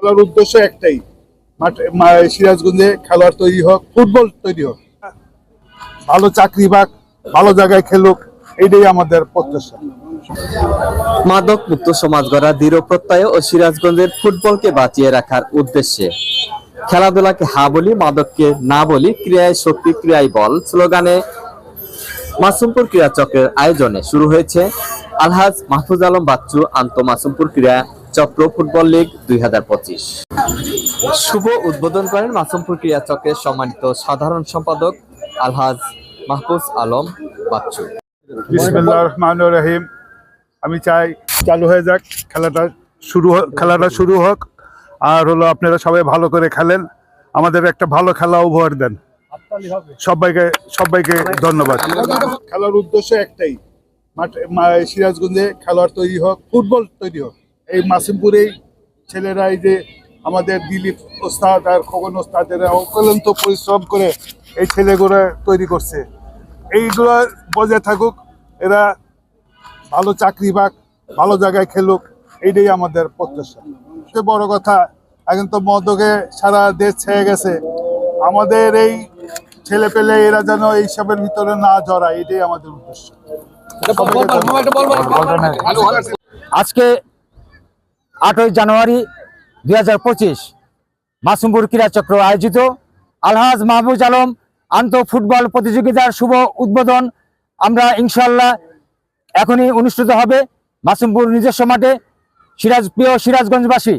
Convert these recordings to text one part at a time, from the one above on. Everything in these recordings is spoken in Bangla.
খেলার উদ্দেশ্য একটাই। সিরাজগঞ্জে খেলোয়াড় তৈরি হোক, ফুটবল তৈরি হোক। ভালো চাকরি পাক, ভালো জায়গায় খেলুক এটাই আমাদের প্রত্যাশা। মাদক মুক্ত সমাজ গড়া দৃঢ় প্রত্যয় ও সিরাজগঞ্জের ফুটবলকে বাঁচিয়ে রাখার উদ্দেশ্যে। খেলাধুলাকে হা বলি, মাদককে না বলি, ক্রিয়ায় শক্তি, ক্রিয়ায় বল স্লোগানে মাসুমপুর ক্রীড়া চক্রের আয়োজনে শুরু হয়েছে আলহাজ মাহফুজ আলম বাচ্চু আন্ত মাসুমপুর ক্রীড়া চক্র ফুটবল লীগ দুই হাজার পঁচিশ। শুভ উদ্বোধন করেন মাসুমপুর ক্রীড়া চক্রের সম্মানিত সাধারণ সম্পাদক আলহাজ মাহফুজ আলম বাচ্চু। রহিম। আমি চাই চালু হয়ে যাক খেলাটা শুরু হোক খেলাটা শুরু হোক। আর হলো আপনারা সবাই ভালো করে খেলেন। আমাদের একটা ভালো খেলা উপহার দেন। সবাইকে সবাইকে ধন্যবাদ। খেলার উদ্দেশ্য একটাই মাঠে মা- সিরাজগঞ্জে খেলোয়াড় তৈরি হোক ফুটবল তৈরি হোক। এই মাসিমপুরেই ছেলেরা এই যে আমাদের দিলীপ ওস্তাদ আর খোকন ওস্তাদ এরা অক্লান্ত পরিশ্রম করে এই ছেলেগুলো তৈরি করছে এইগুলো বজায় থাকুক এরা ভালো চাকরি পাক ভালো জায়গায় খেলুক এইটাই আমাদের প্রত্যাশা সবচেয়ে বড় কথা এখন তো মদকে সারা দেশ ছেয়ে গেছে আমাদের এই ছেলে পেলে এরা যেন এইসবের ভিতরে না জড়ায় এটাই আমাদের উদ্দেশ্য আজকে আটই জানুয়ারি দুই হাজার পঁচিশ মাসুমপুর ক্রীড়া চক্র আয়োজিত আলহাজ মাহবুজ আলম আন্ত ফুটবল প্রতিযোগিতার শুভ উদ্বোধন আমরা ইনশাল্লাহ এখনই অনুষ্ঠিত হবে মাসুমপুর নিজস্ব মাঠে সিরাজ, প্রিয় সিরাজগঞ্জবাসী,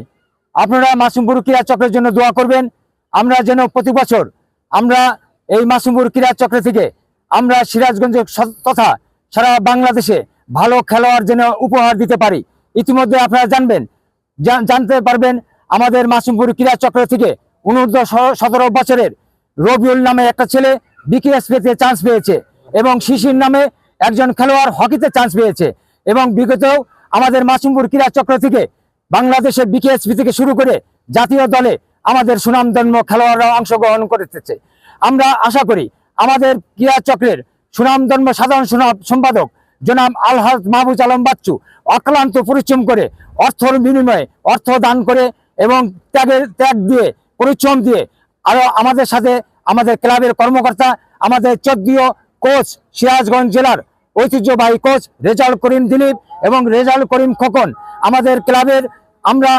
আপনারা মাসুমপুর ক্রীড়া চক্রের জন্য দোয়া করবেন। আমরা যেন প্রতি বছর আমরা এই মাসুমপুর ক্রীড়া চক্র থেকে আমরা সিরাজগঞ্জ তথা সারা বাংলাদেশে ভালো খেলোয়াড় যেন উপহার দিতে পারি। ইতিমধ্যে আপনারা জানবেন জান- জানতে পারবেন আমাদের মাসুমপুর ক্রীড়া চক্র থেকে অনূর্ধ্ব সতেরো বছরের রবিউল নামে একটা ছেলে বিকেএস পেতে চান্স পেয়েছে এবং শিশির নামে একজন খেলোয়াড় হকিতে চান্স পেয়েছে এবং বিগতও আমাদের মাসুমপুর ক্রীড়া চক্র থেকে বাংলাদেশের বিকেএসপি থেকে শুরু করে জাতীয় দলে আমাদের সুনামধন্য খেলোয়াড়রা অংশগ্রহণ করতেছে আমরা আশা করি আমাদের ক্রীড়া চক্রের সুনামধন্য সাধারণ সম্পাদক জনাব আলহাজ মাহবুজ আলম বাচ্চু অক্লান্ত পরিশ্রম করে অর্থর বিনিময়ে অর্থ দান করে এবং ত্যাগের ত্যাগ দিয়ে, পরিশ্রম দিয়ে আরও আমাদের সাথে আমাদের ক্লাবের কর্মকর্তা, আমাদের চোদ্দীয় কোচ সিরাজগঞ্জ জেলার ঐতিহ্যবাহী কোচ রেজাউল করিম দিলীপ এবং রেজাউল করিম খোকন, আমাদের ক্লাবের আমরা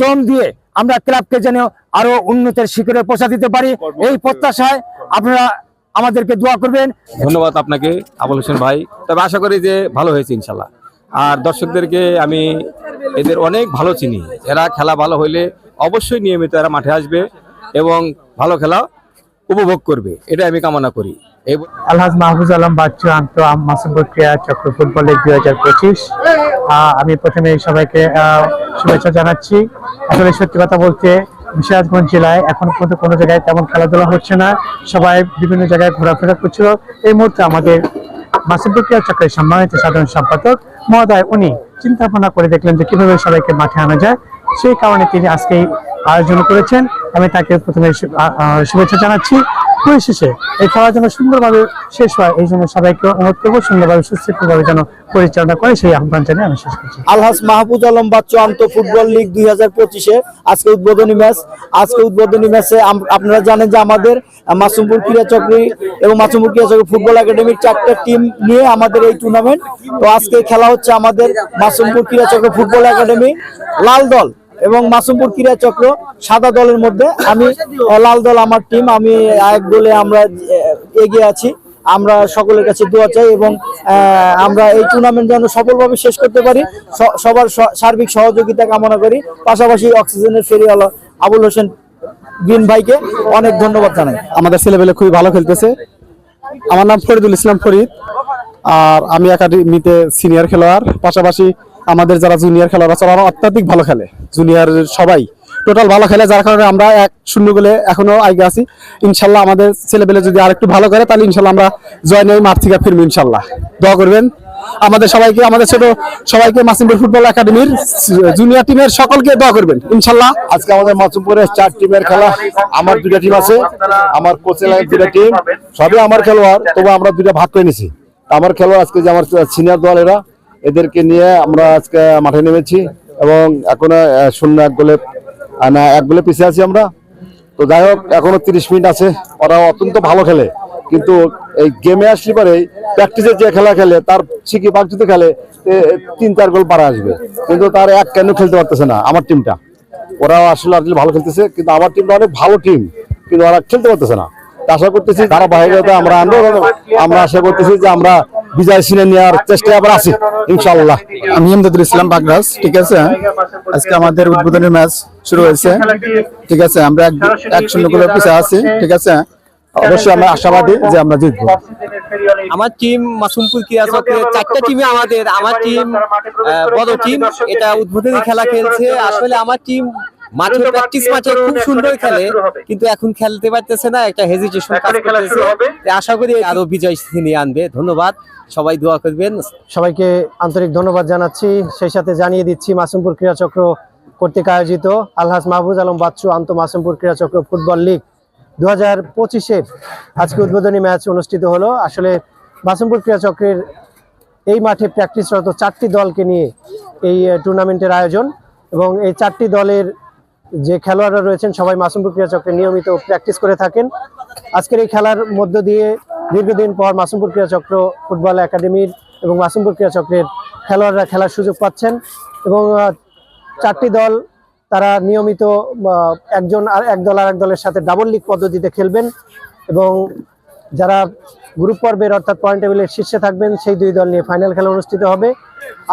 চম দিয়ে আমরা ক্লাবকে যেন আরও উন্নতের শিখরে পৌঁছা দিতে পারি। এই প্রত্যাশায় আপনারা আমাদেরকে দোয়া করবেন। ধন্যবাদ আপনাকে আবুল হোসেন ভাই। তবে আশা করি যে ভালো হয়েছে ইনশাল্লাহ আর দর্শকদেরকে আমি এদের অনেক ভালো চিনি। এরা খেলা ভালো হইলে অবশ্যই নিয়মিত এরা মাঠে আসবে এবং ভালো খেলা উপভোগ করবে। এটা আমি কামনা করি। এই আলহাজ মাহবুজ আলম বাচ্চু আন্ত মাসুমপুর চক্র ফুটবল লিগ দুই হাজার পঁচিশ। আমি প্রথমে সবাইকে শুভেচ্ছা জানাচ্ছি। আসলে সত্যি কথা বলতে সিরাজগঞ্জ জেলায় এখন পর্যন্ত কোনো জায়গায় তেমন খেলাধুলা হচ্ছে না। সবাই বিভিন্ন জায়গায় ঘোরাফেরা করছিল। এই মুহূর্তে আমাদের ক্রীড়া চক্রের সম্মানিত সাধারণ সম্পাদক মহোদয়, উনি চিন্তা ভাবনা করে দেখলেন যে কীভাবে সবাইকে মাঠে আনা যায়। সেই কারণে তিনি আজকে আয়োজন করেছেন। আমি তাকে প্রথমে শুভেচ্ছা জানাচ্ছি। পরিশেষে এই খেলা যেন সুন্দরভাবে শেষ হয়, এই জন্য সবাইকে অনুরোধ করব সুন্দরভাবে, সুস্থিরভাবে যেন পরিচালনা করে সেই আহ্বান জানিয়ে আমি শেষ করছি। আলহাজ মাহফুজ আলম বাচ্চু আন্ত ফুটবল লিগ দুই হাজার পঁচিশে আজকে উদ্বোধনী ম্যাচ। আজকে উদ্বোধনী ম্যাচে আপনারা জানেন যে আমাদের মাসুমপুর ক্রীড়া চক্রী এবং মাসুমপুর ক্রীড়া চক্রী ফুটবল একাডেমির চারটা টিম নিয়ে আমাদের এই টুর্নামেন্ট তো আজকে খেলা হচ্ছে আমাদের মাসুমপুর ক্রীড়া চক্র ফুটবল একাডেমি লাল দল। এবং মাসুমপুর ক্রীড়া চক্র সাদা দলের মধ্যে আমি লাল দল আমার টিম আমি এক দলে আমরা এগিয়ে আছি। আমরা সকলের কাছে দোয়া চাই এবং আমরা এই টুর্নামেন্ট যেন সফলভাবে শেষ করতে পারি সবার সার্বিক সহযোগিতা কামনা করি। পাশাপাশি অক্সিজেনের ফেরিওয়ালা আবুল হোসেন বিন ভাইকে অনেক ধন্যবাদ জানাই। আমাদের ছেলেপেলে খুবই ভালো খেলতেছে। আমার নাম ফরিদুল ইসলাম ফরিদ, আর আমি একাডেমিতে সিনিয়র খেলোয়াড়। পাশাপাশি আমাদের যারা জুনিয়র খেলোয়াড় আছে ওরা অত্যাধিক ভালো খেলে। জুনিয়র সবাই। টোটাল ভালো খেলে, যার কারণে আমরা এক শূন্য গোলে এখনও আগে আছি। ইনশাল্লাহ আমাদের ছেলেপেলে যদি আরেকটু ভালো করে, তাহলে ইনশাল্লাহ আমরা জয় নিয়ে মাঠ থেকে ফিরবো ইনশাল্লাহ। দোয়া করবেন। আমাদের সবাইকে, আমাদের ছোট সবাইকে মাসিমপুর ফুটবল একাডেমির জুনিয়র টিমের সকলকে দোয়া করবেন। ইনশাল্লাহ। আজকে আমাদের মাসুমপুরে চার টিমের খেলা, আমার দুটা টিম আছে, আমার কোচের দুটা টিম সবই আমার খেলোয়াড়, তবু আমরা দুটা ভাগ করে নিছি। আমার খেলোয়াড় আজকে যে আমার সিনিয়র দল এরা এদেরকে নিয়ে আমরা আজকে মাঠে নেমেছি এবং এখন শূন্য এক গোলে না, এক গোলে পিছিয়ে আছি আমরা। তো যাই হোক, এখনও তিরিশ মিনিট আছে। ওরা অত্যন্ত ভালো খেলে। কিন্তু এই গেমে আসলে পরে প্র্যাকটিসে যে খেলা খেলে, তার সিকি পাক যদি খেলে তিন চার গোল পারা আসবে। কিন্তু তার এক কেন খেলতে পারতেছে না আমার টিমটা ওরা আসলে আসলে ভালো খেলতেছে, কিন্তু আমার টিমটা অনেক ভালো টিম কিন্তু ওরা খেলতে পারতেছে না। আশা করতেছি তারা বাইরে আমরা আনব আমরা আশা করতেছি যে আমরা বিজয় সিনে নেওয়ার চেষ্টায় আবার আছি ইনশাল্লাহ আমি এমদাদুল ইসলাম বাগরাজ ঠিক আছে? আজকে আমাদের উদ্বোধনী ম্যাচ শুরু হয়েছে ঠিক আছে? আমরা এক এক শূন্য গোলের পিছিয়ে আছি ঠিক আছে? অবশ্যই আমরা আশাবাদী যে আমরা জিতবো। আমার টিম মাসুমপুর ক্রীড়া চক্রের চারটা টিমে আমাদের। আমার টিম বড় টিম এটা উদ্বোধনী খেলা খেলছে। আসলে আমার টিম মাঠে প্র্যাকটিস মাঠে খুব সুন্দর খেলে কিন্তু এখন খেলতে পারতেছে না একটা হেজিটেশন কাজ করতেছে। আশা করি আরও বিজয় ছিনিয়ে আনবে। ধন্যবাদ। সবাই দোয়া করবেন। সবাইকে আন্তরিক ধন্যবাদ জানাচ্ছি। সেই সাথে জানিয়ে দিচ্ছি মাসুমপুর ক্রীড়াচক্র কর্তৃক আয়োজিত আলহাজ মাহবুজ আলম বাচ্চু আন্ত মাসুমপুর ক্রীড়াচক্র ফুটবল লিগ। দু হাজার পঁচিশের আজকে উদ্বোধনী ম্যাচ অনুষ্ঠিত হলো। আসলে মাসুমপুর ক্রীড়াচক্রের এই মাঠে প্র্যাকটিসরত চারটি দলকে নিয়ে এই টুর্নামেন্টের আয়োজন। এবং এই চারটি দলের যে খেলোয়াড়রা রয়েছেন সবাই মাসুমপুর ক্রীড়াচক্রে নিয়মিত প্র্যাকটিস করে থাকেন। আজকের এই খেলার মধ্য দিয়ে দীর্ঘদিন পর মাসুমপুর ক্রীড়াচক্র ফুটবল একাডেমির এবং মাসুমপুর ক্রীড়াচক্রের খেলোয়াড়রা খেলার সুযোগ পাচ্ছেন এবং চারটি দল তারা নিয়মিত একজন আর এক দল আর এক দলের সাথে ডাবল লিগ পদ্ধতিতে খেলবেন এবং যারা গ্রুপ পর্বের অর্থাৎ পয়েন্ট টেবিলের শীর্ষে থাকবেন সেই দুই দল নিয়ে ফাইনাল খেলা অনুষ্ঠিত হবে।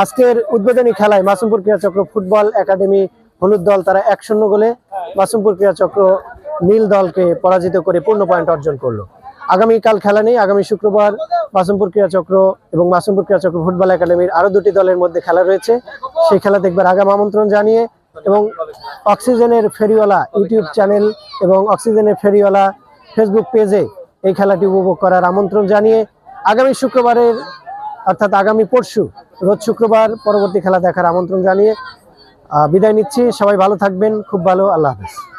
আজকের উদ্বোধনী খেলায় মাসুমপুর ক্রীড়াচক্র ফুটবল একাডেমি হলুদ দল তারা এক শূন্য গোলে মাসুমপুর ক্রীড়াচক্র নীল দলকে পরাজিত করে পূর্ণ পয়েন্ট অর্জন করল। আগামীকাল খেলা নেই, আগামী শুক্রবার মাসুমপুর ক্রীড়াচক্র এবং মাসুমপুর ক্রীড়াচক্র ফুটবল একাডেমির আরও দুটি দলের মধ্যে খেলা রয়েছে। সেই খেলা দেখবার আগাম আমন্ত্রণ জানিয়ে এবং অক্সিজেনের ফেরিওয়ালা ইউটিউব চ্যানেল এবং অক্সিজেনের ফেরিওয়ালা ফেসবুক পেজে এই খেলাটি উপভোগ করার আমন্ত্রণ জানিয়ে আগামী শুক্রবারের অর্থাৎ আগামী পরশু, রোজ শুক্রবার পরবর্তী খেলা দেখার আমন্ত্রণ জানিয়ে বিদায় নিচ্ছি। সবাই ভালো থাকবেন। খুব ভালো। আল্লাহ হাফেজ।